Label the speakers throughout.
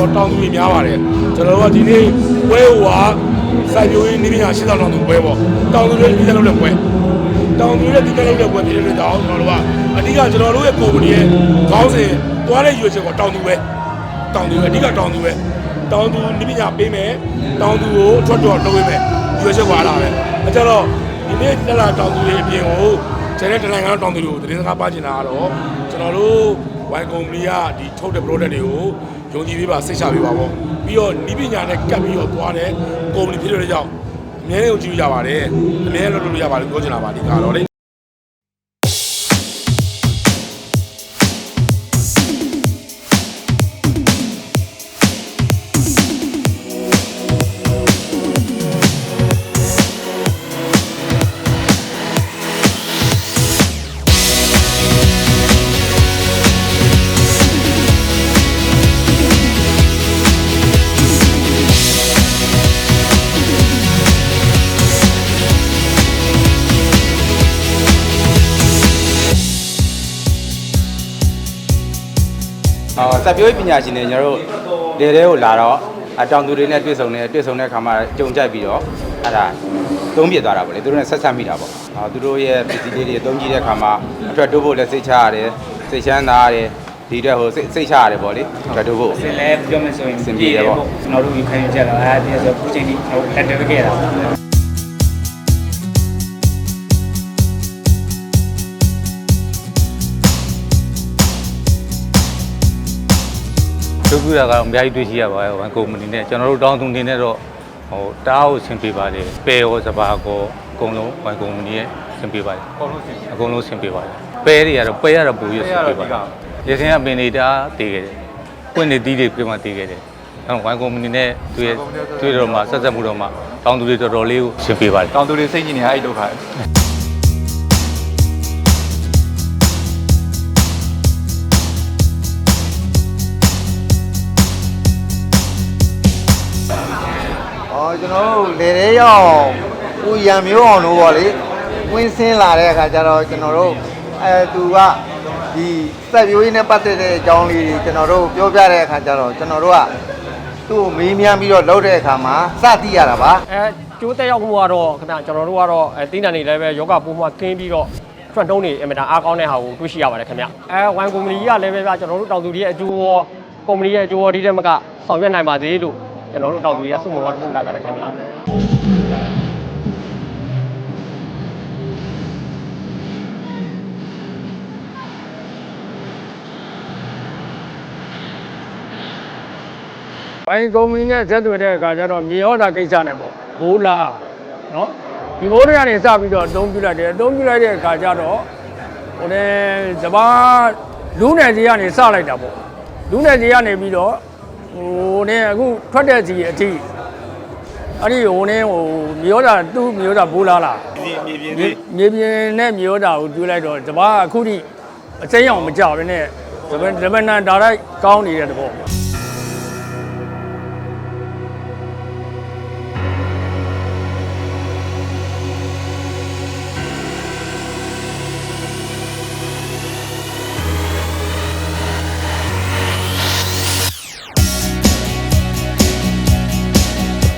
Speaker 1: တော့တောင်သူတွေများပါတယ်ကျွန်တော်တို့ကဒီနေ့ပွဲဟိုကစိုက်ပျိုးရေးနည်းပညာရှင်းတောင်သူပွဲပေါ့တောင်သူတွေဒီတက်လုပ်တဲ့ပွဲတောင်သူတွေဒီတက်လုပ်တဲ့ပွဲဖြစ်တဲ့တောင်ကျွန်တော်တို့ကအဓိကကျွန်တော်တို့ရဲ့ကုမ္ပဏီရဲ့ခေါင်းစဉ်သွားတဲ့ရွေးချယ်ကတောင်သူပဲတောင်သူပဲအဓိကတောင်သူပဲတောင်သူနည်းပညာပေးမယ်တောင်သူကိုအထွက်တော်လုပ်ပေးမယ်ရွေးချယ်သွားတာပဲအဲကြတော့ဒီနေ့တက်လာတောင်သူတွေအပြင်ကိုကျန်တဲ့တနိုင်ငံတောင်သူတွေကိုသတင်းစကားပါချင်တာကတော့ကျွန်တော်တို့ဝိုင်ကုမ္ပဏီကဒီထုတ်တဲ့ product တွေကို ယုံကြည်ပေးပါစိတ်ချပေးပါပေါ့ပြီးတော့ဤပညာနဲ့ကပ်ပြီးတော့သွားတဲ့ကုမ္ပဏီဖြစ်တဲ့ကြောင့်အများကြီးယုံကြည်ရပါတယ်အများကြီးလုပ်လို့ရပါတယ်ပြောချင်တာပါဒီကတော့လေ
Speaker 2: အော်စက်ပြိုးပညာရှင်တွေကျွန်တော်တို့ဒေတဲကိုလာတော့အတောင်သူတွေနဲ့တွေ့ဆုံနေတွေ့ဆုံတဲ့အခါမှာကြုံကြိုက်ပြီးတော့အဲ့ဒါသုံးပြသွားတာပေါ့လေသူတို့နဲ့ဆက်ဆက်မိတာပေါ့အော်သူတို့ရဲ့ပစ္စည်းလေးတွေသုံးကြည့်တဲ့အခါမှာအထွက်တိုးဖို့လည်းစိတ်ချရတယ်စိတ်ချမ်းသာရတယ်ဒီအတွက်ဟိုစိတ်စိတ်ချရတယ်ပေါ့လေအထွက်တိုးဖို့
Speaker 3: စင်လဲပြောမယ်ဆိုရင်
Speaker 2: စင်ပြေတယ်ပေါ့
Speaker 3: ကျွန်တော်တို့ယူခံယူချက်တော့အဲဒီဆိုခုချိန်ထိဟိုလက်တွဲခဲ့တာ
Speaker 4: ဒုက္ခရကတော့အများကြီးတွေ့ရှိရပါတယ်ဝမ်ကုမ္ပဏီနဲ့ကျွန်တော်တို့တောင်းသူနေနဲ့တော့ဟိုတားကိုဆင်ပေးပါတယ်ပဲရောစပါးကောအကုန်လုံးဝမ်ကုမ္ပဏီရဲ့ဆင်ပေးပါတယ်အကုန်လုံးဆင်ပေးပါတယ်ပဲတွေကတော့ပဲရတော့ပူရဆင်ပေးပါတယ်ရစင်းကပင်တွေတားတည်ခဲ့တယ်ပွင့်နေသီးတွေပြမတည်ခဲ့တယ်အဲဝမ်ကုမ္ပဏီနဲ့တွေ့ရတွေ့တော့မှဆက်ဆက်မှုတော့မှတောင်းသူတွေတော်တော်လေးကိုဆင်ပေးပါတယ်
Speaker 5: တောင်သူတွေစိတ်ကြည်နေတာအဲ့ဒုက္ခ
Speaker 6: ကျွန်တော်တို့လေရဲရောက်ဦးရံမျိုးအောင်လို့ပေါ့လေဝင်းစင်းလာတဲ့အခါကျတော့ကျွန်တော်တို့အဲသူကဒီစက်ပြိုးရင်းနဲ့ပတ်သက်တဲ့အကြောင်းလေးတွေကျွန်တော်တို့ပြောပြတဲ့အခါကျတော့ကျွန်တော်တို့ကသူ့ကိုမေးမြန်းပြီးတော့လုပ်တဲ့အခါမှာစသိရတာပါ
Speaker 7: အဲကျိုးတက်ရောက်မှုကတော့ခင်ဗျကျွန်တော်တို့ကတော့အဲတင်းတန်နေလည်းပဲယောဂပိုးမှကင်းပြီးတော့ဖရန့်တုံးနေအင်မတန်အားကောင်းတဲ့ဟာကိုတွေ့ရှိရပါတယ်ခင်ဗျအဲဝိုင်ကုမ္ပဏီကလည်းပဲဗျကျွန်တော်တို့တောင်သူတွေရဲ့အကျိုးရောကုမ္ပဏီရဲ့အကျိုးရောဒီတဲ့မကဆောင်ရွက်နိုင်ပါသေးလို့ ကျွန်တော်တို့တောင်သူတွေကစုံမတော်ထုတ်လာတာခင်ဗျ
Speaker 8: ဘိုင်းကုမ္ပဏီနဲ့ဆက်သွယ်တဲ့အခါကျတော့မြေဩတာကိစ္စနဲ့ပေါ့ဘိုးလာနော်ဒီဘိုးတွေကနေစပြီးတော့အသုံးပြုလိုက်တယ်အသုံးပြုလိုက်တဲ့အခါကျတော့ဟိုတဲ့စပါးလူနယ်ကြီးကနေစလိုက်တာပေါ့လူနယ်ကြီးကနေပြီးတော့ ဟိုနဲ့အခုထွက်တဲ့စီအထိအဲ့ဒီဟိုနဲ့ဟိုမြေဩတာသူ့မြေဩတာဘိုးလာလားမြေပြင်မြေပြင်နဲ့မြေဩတာကိုကျွေးလိုက်တော့စပါးအခုထိအစိမ်းအောင်မကြောက်ဘဲနဲ့ဒဗဒဗနန်ဒါရိုက်ကောင်းနေတဲ့တဘော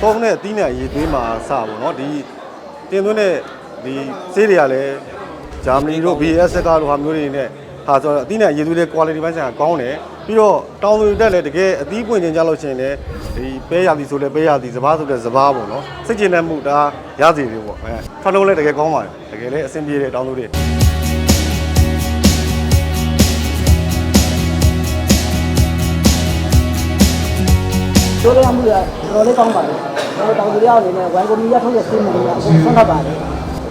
Speaker 9: ကောင်းတဲ့အသီးနှံအရေးသွေးမှာစပေါ့နော်ဒီတင်သွင်းတဲ့ဒီဈေးတွေကလည်းဂျာမနီတို့ BS ကလိုဟာမျိုးတွေနဲ့ဟာဆိုတော့အသီးနှံအရေးသွေးတွေ quality ပိုင်းဆိုင်ရာကောင်းတယ်ပြီးတော့တောင်သူတက်လည်းတကယ်အသီးပွင့်ခြင်းကြလို့ရှိရင်လည်းဒီပဲရသည်ဆိုလည်းပဲရသည်စဘာဆိုလည်းစဘာပေါ့နော်စိတ်ကျဉ်တတ်မှုဒါရစီတွေပေါ့အဲထွက်လုံးလည်းတကယ်ကောင်းပါတယ်တကယ်လည်းအဆင်ပြေတယ်တောင်သူတွေ
Speaker 10: တို့လည်းအမှုကတော်တော်လေးကောင်းပါတယ် ကျွန်တော်တောင်သူရောက်အနေနဲ့ဝိုင်ကွန်မီရထုတ်တဲ့စီးမှုတွေကအခုဆန်းထပ်ပါတယ်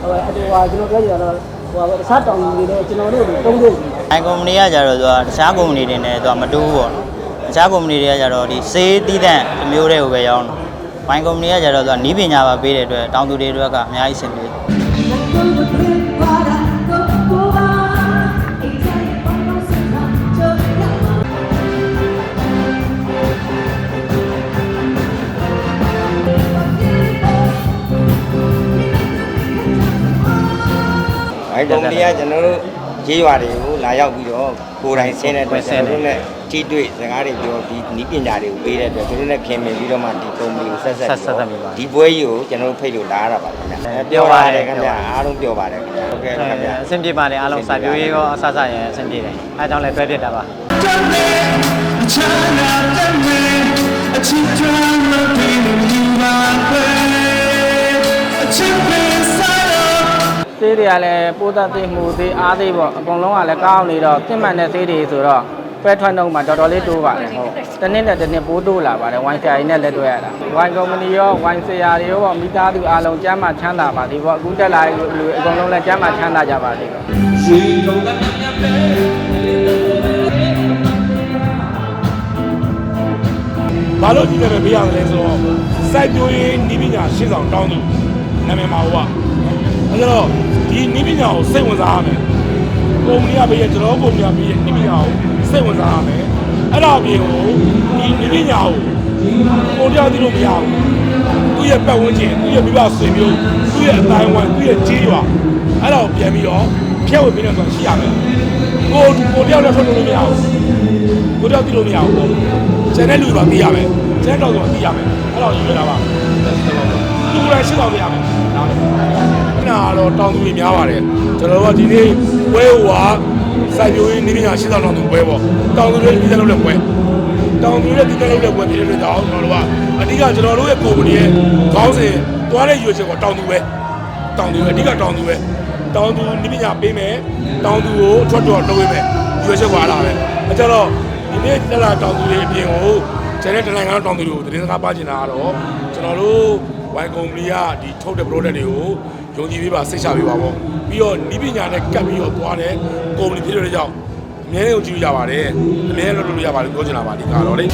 Speaker 10: ဟိုအတူဟာကျွန်တော်ပြောကြတော့ဟိုတခြားတောင်သူတွေလည်းကျွန်တော်တို့တုံးလို့
Speaker 11: အိုင်ကုမ္ပဏီကကြတော့သူကတခြားကုမ္ပဏီတွေနဲ့သူကမတူဘူးပေါ့နော်တခြားကုမ္ပဏီတွေကကြတော့ဒီစေးသီးသန့်တစ်မျိုးတည်းကိုပဲရောင်းတော့ဘိုင်ကုမ္ပဏီကကြတော့သူကနီးပညာပါပေးတဲ့အတွက်တောင်သူတွေတွေကအများကြီးဆင်ပြေ တယ်
Speaker 6: ဘိုင်ကုမ္ပဏီကကျွန်တော်တို့ရေးရွာတွေကိုလာရောက်ပြီးတော့ကိုယ်တိုင်ဆင်းတဲ့အတွက်ကျွန်တော်တို့ ਨੇ
Speaker 5: ထိတွေ့စကားတွေပြောဒီနီးပညာတွေကိုပေးတဲ့အတွက်သူတို့နဲ့ခင်မင်ပြီးတော့မှဒီကုမ္ပဏီကိုဆက်ဆက်ဒီပွဲကြီးကိုကျွန်တော်တို့ဖိတ်လို့လာရတာပါခင်ဗျပြောပါတယ်ခင်ဗျအားလုံးပြောပါတယ်ခင်ဗျဟုတ်ကဲ့ခင်ဗျ
Speaker 11: အဆင်ပြေပါတယ်အားလုံးစာပြိုးရေးရောအဆဆရအဆင်ပြေတယ်အဲကြောင့်လည်းတွဲပြစ်တာပါ
Speaker 10: သေးတွေကလည်းပိုး သက်သေးမှုသေးအားသေးပေါ့အကုန်လုံးကလည်းကောင်းနေတော့ပြင့်မှန်တဲ့သေးတွေဆိုတော့ပဲထွက်နှုံးမှာတော်တော်လေးတိုးပါတယ်ဟုတ်တစ်နှစ်နဲ့တစ်နှစ်ပိုးတိုးလာပါတယ်ဝိုင်းဆရာကြီးနဲ့လက်တွဲရတာဝိုင်းကုမ္ပဏီရောဝိုင်းဆရာတွေရောပေါ့မိသားစုအားလုံးကျမ်းမာချမ်းသာပါသေးပေါ့အခုတက်လာတဲ့လူအကုန်လုံးလည်းကျမ်းမာချမ်းသာကြပါသေးပေါ့
Speaker 1: ဘာလို့ဒီနာမည်ပေးရလဲဆိုတော့စိုက်ပျိုးရေးနီးပညာရှင်းဆောင်တောင်းသူနာမည်မှာဟောအဲဒါတော့ ဒီနီးပညာကိုစိတ်ဝင်စားရမယ်ကုမ္ပဏီကပေးရကျွန်တော်ကုမ္ပဏီကပေးရနီးပညာကိုစိတ်ဝင်စားရမယ်အဲ့ဒါအပြင်ကိုဒီနီးပညာကိုကိုတရားသိလို့မရဘူးသူ့ရဲ့ပတ်ဝန်းကျင်သူ့ရဲ့မိဘဆွေမျိုးသူ့ရဲ့အတိုင်းဝိုင်းသူ့ရဲ့ကြီးရွာအဲ့ဒါကိုပြန်ပြီးတော့ဖြည့်ဝေပေးနေဆိုရှိရမယ်ကိုကိုတရားလည်းထွက်လို့မရဘူးကိုတရားသိလို့မရဘူးကျန်တဲ့လူတွေပါသိရမယ်ကျန်တော့ဆိုသိရမယ်အဲ့တော့ယူရတာပါသူကလည်းရှင်းအောင်ရမယ်နားလေ နာတော့တောင်းသူတွေများပါတယ်ကျွန်တော်တို့ကဒီနေ့ပွဲဟွာစိုက်ပျိုးရေးနေပညာရှင်းဆောင်တောင်းသူပွဲပေါ့တောင်းသူတွေဒီတက်လို့လည်းပွဲတောင်းသူတွေဒီတက်လို့လည်းပွဲဖြစ်တဲ့တော့ကျွန်တော်တို့ကအဓိကကျွန်တော်တို့ရဲ့ကုမ္ပဏီရဲ့ခေါင်းစဉ်သွားတဲ့ရွေးချယ်ကတောင်းသူပဲတောင်းသူပဲအဓိကတောင်းသူပဲတောင်းသူနေပညာပေးမယ်တောင်းသူကိုအထွက်တော်လုပ်ပေးမယ်ရွေးချယ်ကလာပဲအဲကြတော့ဒီနေ့တက်လာတောင်းသူတွေအပြင်ကိုကျန်တဲ့တနိုင်ငံတောင်းသူတွေကိုသတင်းစကားပါချင်တာကတော့ကျွန်တော်တို့ဝိုင်ကုမ္ပဏီကဒီထုတ်တဲ့ product တွေကို ယုံကြည်ပေးပါစိတ်ချပေးပါပေါ့ပြီးတော့ဤပညာနဲ့ကပ်ပြီးတော့သွားတဲ့ကုမ္ပဏီဖြစ်တဲ့ကြောင့်အများကြီးယုံကြည်ရပါတယ်အများကြီးလုပ်လို့ရပါတယ်ပြောချင်တာပါဒီကတော့လေ